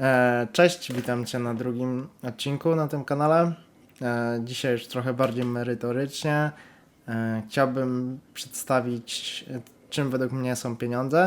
E, Cześć, witam Cię na drugim odcinku na tym kanale. E, Dzisiaj już trochę bardziej merytorycznie. E, Chciałbym przedstawić, czym według mnie są pieniądze.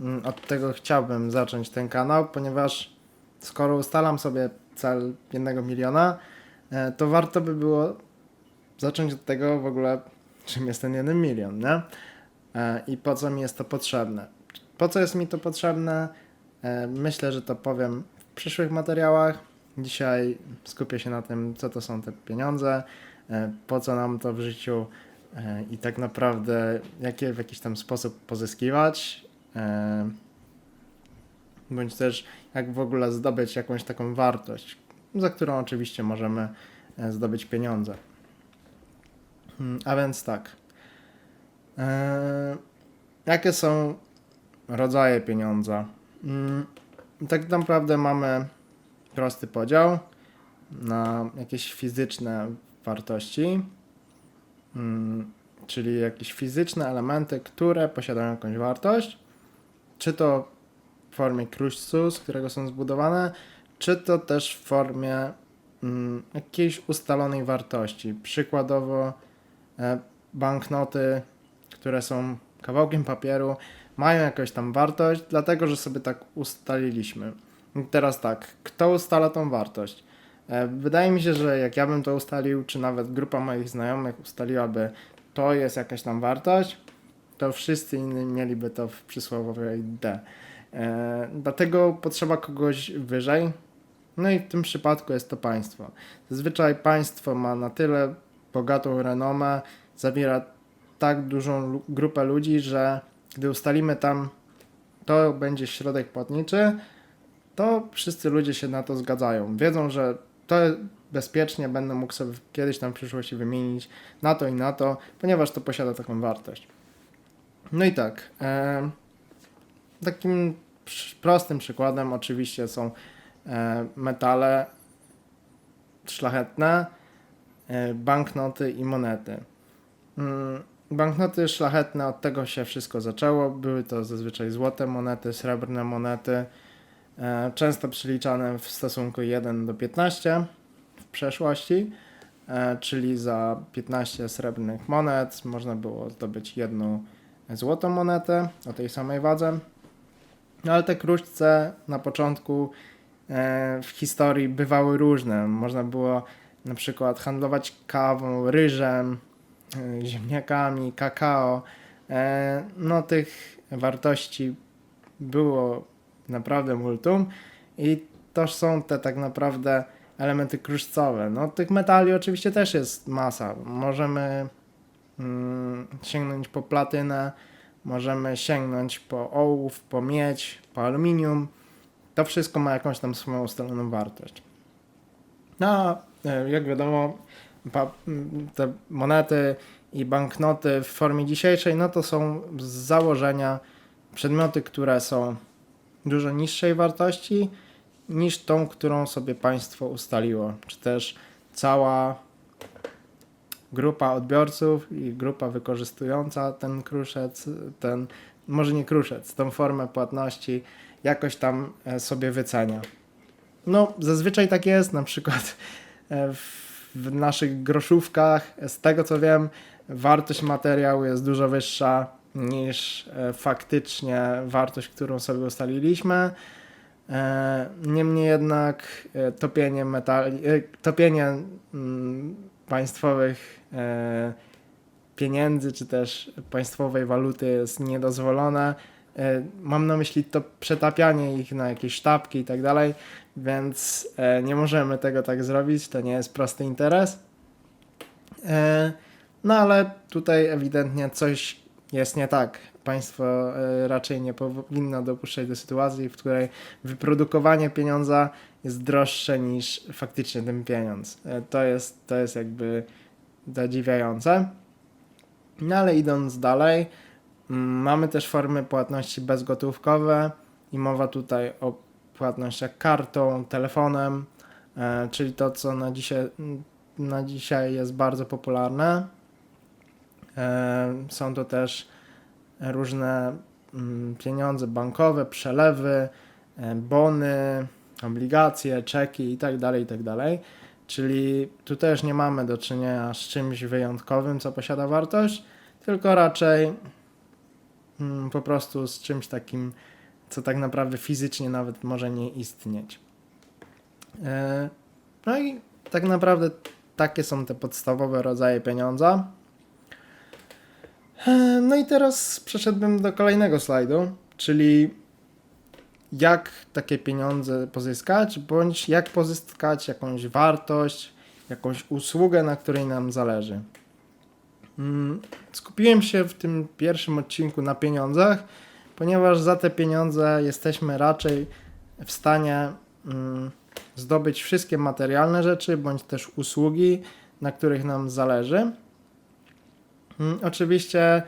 Mm, Od tego chciałbym zacząć ten kanał, ponieważ skoro ustalam sobie cel jednego miliona, to warto by było zacząć od tego w ogóle, czym jest ten jeden milion, nie? I po co mi jest to potrzebne. Po co jest mi to potrzebne? E, Myślę, że to powiem w przyszłych materiałach. Dzisiaj skupię się na tym, co to są te pieniądze, e, po co nam to w życiu e, i tak naprawdę jak je w jakiś tam sposób pozyskiwać, bądź też jak w ogóle zdobyć jakąś taką wartość, za którą oczywiście możemy zdobyć pieniądze. Hmm, A więc tak. Jakie są rodzaje pieniądza? Mm, Tak naprawdę mamy prosty podział na jakieś fizyczne wartości, mm, czyli jakieś fizyczne elementy, które posiadają jakąś wartość, czy to w formie kruszcu, z którego są zbudowane, czy to też w formie mm, jakiejś ustalonej wartości. Przykładowo e, banknoty, które są kawałkiem papieru, mają jakąś tam wartość, dlatego że sobie tak ustaliliśmy. Teraz tak, kto ustala tą wartość? E, Wydaje mi się, że jak ja bym to ustalił, czy nawet grupa moich znajomych ustaliłaby, to jest jakaś tam wartość, to wszyscy inni mieliby to w przysłowiowej D. E, Dlatego potrzeba kogoś wyżej. No i w tym przypadku jest to państwo. Zazwyczaj państwo ma na tyle bogatą renomę, zawiera tak dużą grupę ludzi, że gdy ustalimy tam, to będzie środek płatniczy, to wszyscy ludzie się na to zgadzają. Wiedzą, że to bezpiecznie będę mógł sobie kiedyś tam w przyszłości wymienić na to i na to, ponieważ to posiada taką wartość. No i tak. E, takim prostym przykładem oczywiście są e, metale szlachetne, e, banknoty i monety. Banknoty szlachetne, od tego się wszystko zaczęło. Były to zazwyczaj złote monety, srebrne monety, e, często przeliczane w stosunku 1 do 15 w przeszłości, e, czyli za 15 srebrnych monet można było zdobyć jedną złotą monetę o tej samej wadze. No ale te kruszce na początku e, w historii bywały różne. Można było na przykład handlować kawą, ryżem, ziemniakami, kakao. E, No tych wartości było naprawdę multum i to są te tak naprawdę elementy kruszcowe. No tych metali oczywiście też jest masa. Możemy mm, sięgnąć po platynę, możemy sięgnąć po ołów, po miedź, po aluminium. To wszystko ma jakąś tam swoją ustaloną wartość. No, e, jak wiadomo, te monety i banknoty w formie dzisiejszej, no to są z założenia przedmioty, które są dużo niższej wartości niż tą, którą sobie państwo ustaliło, czy też cała grupa odbiorców i grupa wykorzystująca ten kruszec, ten, może nie kruszec, tą formę płatności jakoś tam e, sobie wycenia. No, zazwyczaj tak jest, na przykład e, w, w naszych groszówkach, z tego co wiem, wartość materiału jest dużo wyższa niż e, faktycznie wartość, którą sobie ustaliliśmy. E, Niemniej jednak e, topienie metali, topienie mm, państwowych pieniędzy czy też państwowej waluty jest niedozwolone. E, Mam na myśli to przetapianie ich na jakieś sztabki i tak dalej, więc e, nie możemy tego tak zrobić, to nie jest prosty interes. E, No ale tutaj ewidentnie coś jest nie tak. Państwo raczej nie powinno dopuszczać do sytuacji, w której wyprodukowanie pieniądza jest droższe niż faktycznie ten pieniądz. To jest, to jest jakby zadziwiające. No ale idąc dalej, mamy też formy płatności bezgotówkowe i mowa tutaj o płatnościach kartą, telefonem, e, czyli to, co na dzisiaj, na dzisiaj jest bardzo popularne. E, Są to też różne mm, pieniądze bankowe, przelewy, e, bony, obligacje, czeki itd., itd. Czyli tu też nie mamy do czynienia z czymś wyjątkowym, co posiada wartość, tylko raczej po prostu z czymś takim, co tak naprawdę fizycznie nawet może nie istnieć. E, No i tak naprawdę takie są te podstawowe rodzaje pieniądza. E, No i teraz przeszedłbym do kolejnego slajdu, czyli jak takie pieniądze pozyskać, bądź jak pozyskać jakąś wartość, jakąś usługę, na której nam zależy. Mm, Skupiłem się w tym pierwszym odcinku na pieniądzach, ponieważ za te pieniądze jesteśmy raczej w stanie mm, zdobyć wszystkie materialne rzeczy, bądź też usługi, na których nam zależy. Mm, Oczywiście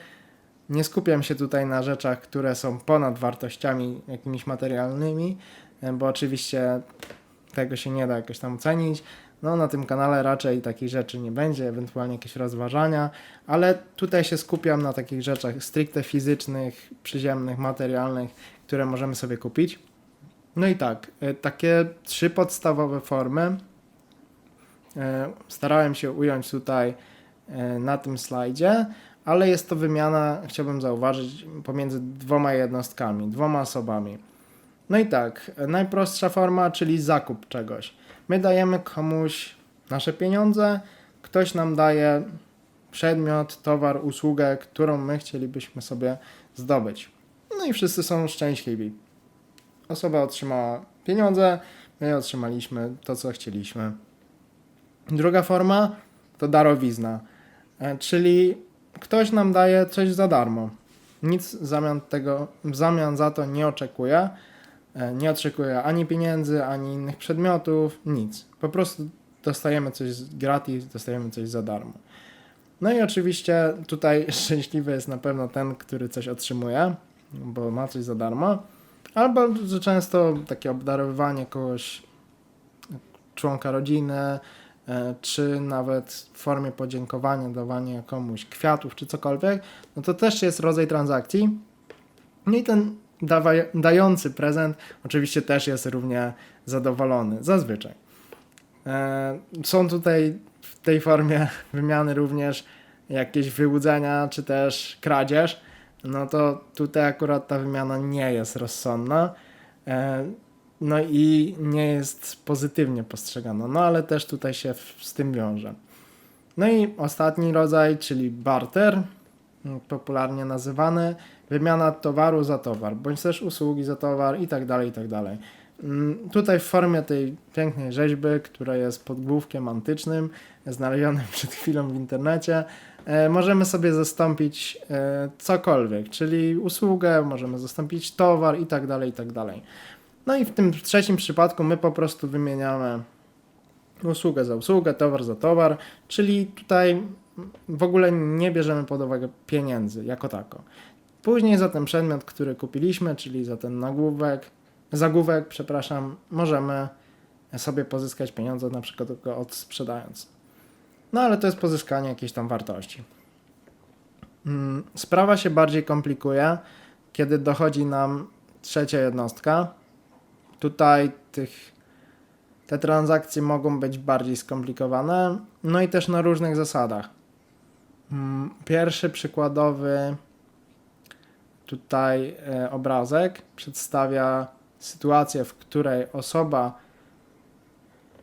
nie skupiam się tutaj na rzeczach, które są ponad wartościami jakimiś materialnymi, bo oczywiście tego się nie da jakoś tam ocenić. No, na tym kanale raczej takich rzeczy nie będzie, ewentualnie jakieś rozważania, ale tutaj się skupiam na takich rzeczach stricte fizycznych, przyziemnych, materialnych, które możemy sobie kupić. No i tak, e, takie trzy podstawowe formy e, starałem się ująć tutaj e, na tym slajdzie, ale jest to wymiana, chciałbym zauważyć, pomiędzy dwoma jednostkami, dwoma osobami. No i tak, najprostsza forma, czyli zakup czegoś. My dajemy komuś nasze pieniądze, ktoś nam daje przedmiot, towar, usługę, którą my chcielibyśmy sobie zdobyć. No i wszyscy są szczęśliwi. Osoba otrzymała pieniądze, my otrzymaliśmy to, co chcieliśmy. Druga forma to darowizna, e, czyli ktoś nam daje coś za darmo. Nic w zamian, tego, w zamian za to nie oczekuje. E, Nie oczekuje ani pieniędzy, ani innych przedmiotów, nic. Po prostu dostajemy coś gratis, dostajemy coś za darmo. No i oczywiście tutaj szczęśliwy jest na pewno ten, który coś otrzymuje, bo ma coś za darmo. Albo że często takie obdarowywanie kogoś, członka rodziny, e, czy nawet w formie podziękowania, dawanie komuś kwiatów, czy cokolwiek, no to też jest rodzaj transakcji. No i ten dawaj, dający prezent oczywiście też jest równie zadowolony, zazwyczaj. E, Są tutaj w tej formie wymiany również jakieś wyłudzenia, czy też kradzież. No to tutaj akurat ta wymiana nie jest rozsądna. E, No i nie jest pozytywnie postrzegana. No ale też tutaj się z tym wiąże. No i ostatni rodzaj, czyli barter, popularnie nazywany, wymiana towaru za towar, bądź też usługi za towar i tak dalej, i tak dalej. Mm, Tutaj w formie tej pięknej rzeźby, która jest podgłówkiem antycznym, znalezionym przed chwilą w internecie, e, możemy sobie zastąpić e, cokolwiek, czyli usługę, możemy zastąpić towar i tak dalej, i tak dalej. No i w tym trzecim przypadku my po prostu wymieniamy usługę za usługę, towar za towar, czyli tutaj w ogóle nie bierzemy pod uwagę pieniędzy jako tako. Później za ten przedmiot, który kupiliśmy, czyli za ten nagłówek, zagłówek, przepraszam, możemy sobie pozyskać pieniądze, na przykład go odsprzedając. No ale to jest pozyskanie jakiejś tam wartości. Mm, Sprawa się bardziej komplikuje, kiedy dochodzi nam trzecia jednostka. Tutaj tych, te transakcje mogą być bardziej skomplikowane, no i też na różnych zasadach. Mm, Pierwszy przykładowy tutaj e, obrazek przedstawia sytuację, w której osoba,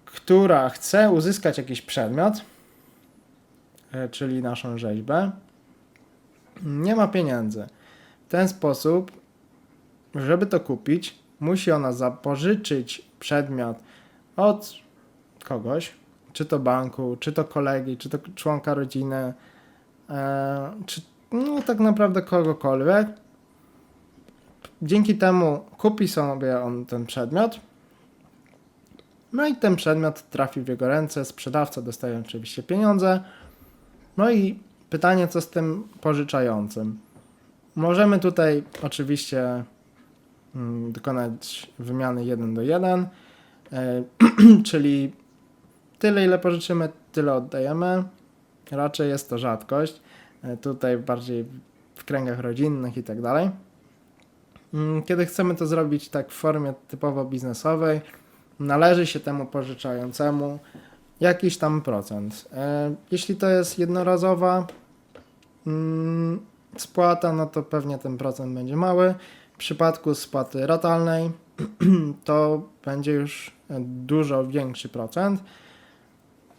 która chce uzyskać jakiś przedmiot, e, czyli naszą rzeźbę, nie ma pieniędzy. W ten sposób, żeby to kupić, musi ona zapożyczyć przedmiot od kogoś, czy to banku, czy to kolegi, czy to członka rodziny, czy no tak naprawdę kogokolwiek. Dzięki temu kupi sobie on ten przedmiot. No i ten przedmiot trafi w jego ręce, sprzedawca dostaje oczywiście pieniądze. No i pytanie, co z tym pożyczającym? Możemy tutaj oczywiście mm, dokonać wymiany 1 do 1, e, czyli tyle ile pożyczymy, tyle oddajemy. Raczej jest to rzadkość. E, Tutaj bardziej w kręgach rodzinnych i tak dalej. Mm, Kiedy chcemy to zrobić tak w formie typowo biznesowej, należy się temu pożyczającemu jakiś tam procent. E, Jeśli to jest jednorazowa mm, spłata, no to pewnie ten procent będzie mały. W przypadku spłaty ratalnej to będzie już e, dużo większy procent.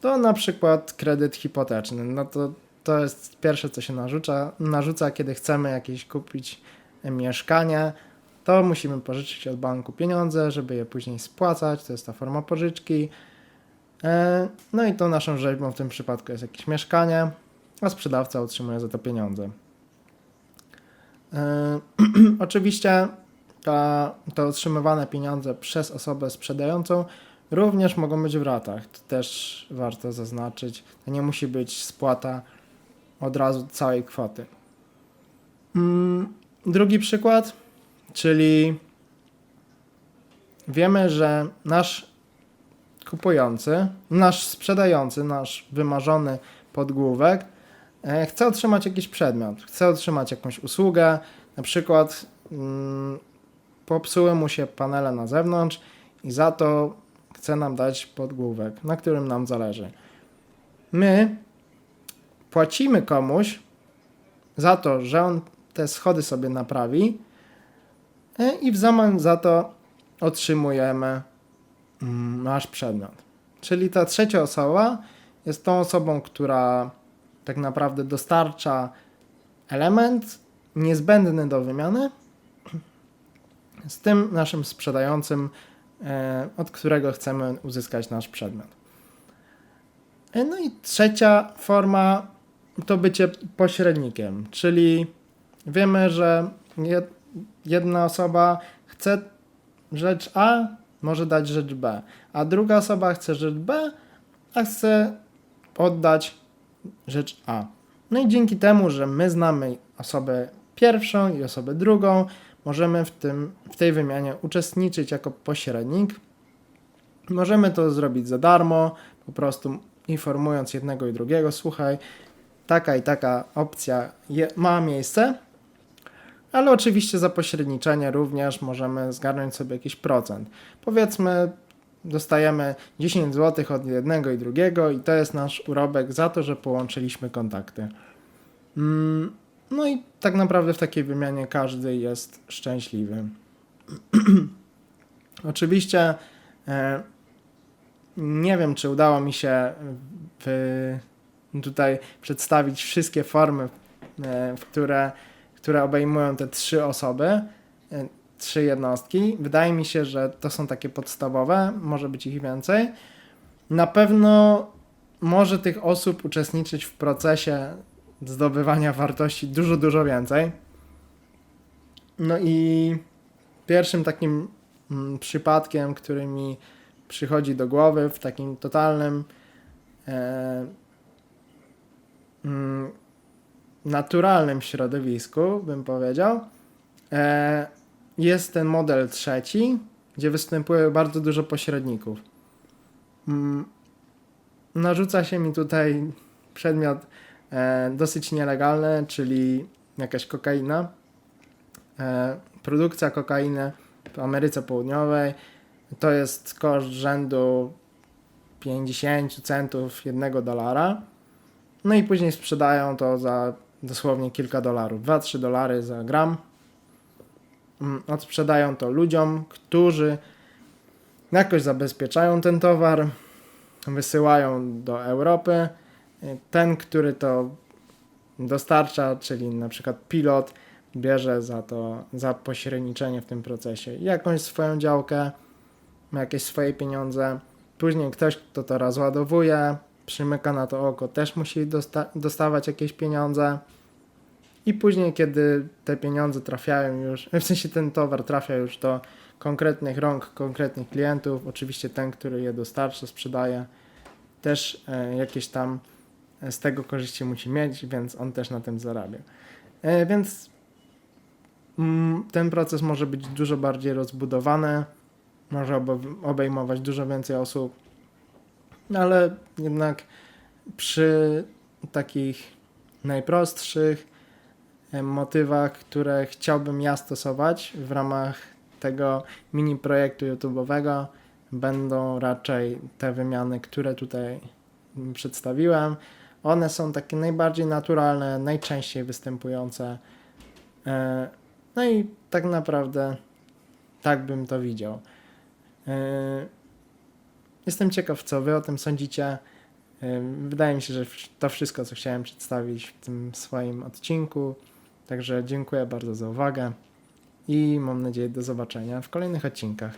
To na przykład kredyt hipoteczny. No to, to jest pierwsze, co się narzuca, narzuca, kiedy chcemy jakieś kupić mieszkanie. To musimy pożyczyć od banku pieniądze, żeby je później spłacać. To jest ta forma pożyczki. E, No i to naszą rzeźbą w tym przypadku jest jakieś mieszkanie, a sprzedawca otrzymuje za to pieniądze. E, Oczywiście ta, te otrzymywane pieniądze przez osobę sprzedającą również mogą być w ratach. To też warto zaznaczyć. To nie musi być spłata od razu całej kwoty. Mm, Drugi przykład, czyli wiemy, że nasz kupujący, nasz sprzedający, nasz wymarzony podgłówek e, chce otrzymać jakiś przedmiot, chce otrzymać jakąś usługę, na przykład mm, popsuły mu się panele na zewnątrz i za to chce nam dać podgłówek, na którym nam zależy. My płacimy komuś za to, że on te schody sobie naprawi e, i w zamian za to otrzymujemy mm, nasz przedmiot. Czyli ta trzecia osoba jest tą osobą, która tak naprawdę dostarcza element niezbędny do wymiany z tym naszym sprzedającym, od którego chcemy uzyskać nasz przedmiot. E, No i trzecia forma to bycie pośrednikiem, czyli wiemy, że jed- jedna osoba chce rzecz A, może dać rzecz B, a druga osoba chce rzecz B, a chce oddać rzecz A. No i dzięki temu, że my znamy osobę pierwszą i osobę drugą, możemy w, tym, w tej wymianie uczestniczyć jako pośrednik. Możemy to zrobić za darmo, po prostu informując jednego i drugiego, słuchaj, taka i taka opcja je, ma miejsce, ale oczywiście za pośredniczenie również możemy zgarnąć sobie jakiś procent. Powiedzmy, dostajemy 10 zł od jednego i drugiego i to jest nasz urobek za to, że połączyliśmy kontakty. Mm, no i tak naprawdę w takiej wymianie każdy jest szczęśliwy. Oczywiście e, nie wiem, czy udało mi się w, tutaj przedstawić wszystkie formy, e, które, które obejmują te trzy osoby, e, trzy jednostki. Wydaje mi się, że to są takie podstawowe, może być ich więcej. Na pewno może tych osób uczestniczyć w procesie zdobywania wartości dużo, dużo więcej. No i pierwszym takim mm, przypadkiem, który mi przychodzi do głowy w takim totalnym e, mm, naturalnym środowisku, bym powiedział, e, jest ten model trzeci, gdzie występuje bardzo dużo pośredników. Mm, narzuca się mi tutaj przedmiot dosyć nielegalny, czyli jakaś kokaina. E, produkcja kokainy w Ameryce Południowej to jest koszt rzędu 50 centów jednego dolara. No i później sprzedają to za dosłownie kilka dolarów, 2-3 dolary za gram. Mm, Odsprzedają to ludziom, którzy jakoś zabezpieczają ten towar, wysyłają do Europy. Ten, który to dostarcza, czyli na przykład pilot, bierze za to, za pośredniczenie w tym procesie jakąś swoją działkę, ma jakieś swoje pieniądze. Później ktoś, kto to rozładowuje, przymyka na to oko, też musi dosta- dostawać jakieś pieniądze. I później, kiedy te pieniądze trafiają już, w sensie ten towar trafia już do konkretnych rąk, konkretnych klientów, oczywiście ten, który je dostarcza, sprzedaje, też e, jakieś tam z tego korzyści musi mieć, więc on też na tym zarabia. E, więc mm, ten proces może być dużo bardziej rozbudowany, może obejmować dużo więcej osób, no ale jednak przy takich najprostszych e, motywach, które chciałbym ja stosować w ramach tego mini projektu YouTube'owego, będą raczej te wymiany, które tutaj przedstawiłem. One są takie najbardziej naturalne, najczęściej występujące. E, No i tak naprawdę tak bym to widział. E, Jestem ciekaw, co wy o tym sądzicie. E, Wydaje mi się, że to wszystko, co chciałem przedstawić w tym swoim odcinku. Także dziękuję bardzo za uwagę i mam nadzieję do zobaczenia w kolejnych odcinkach.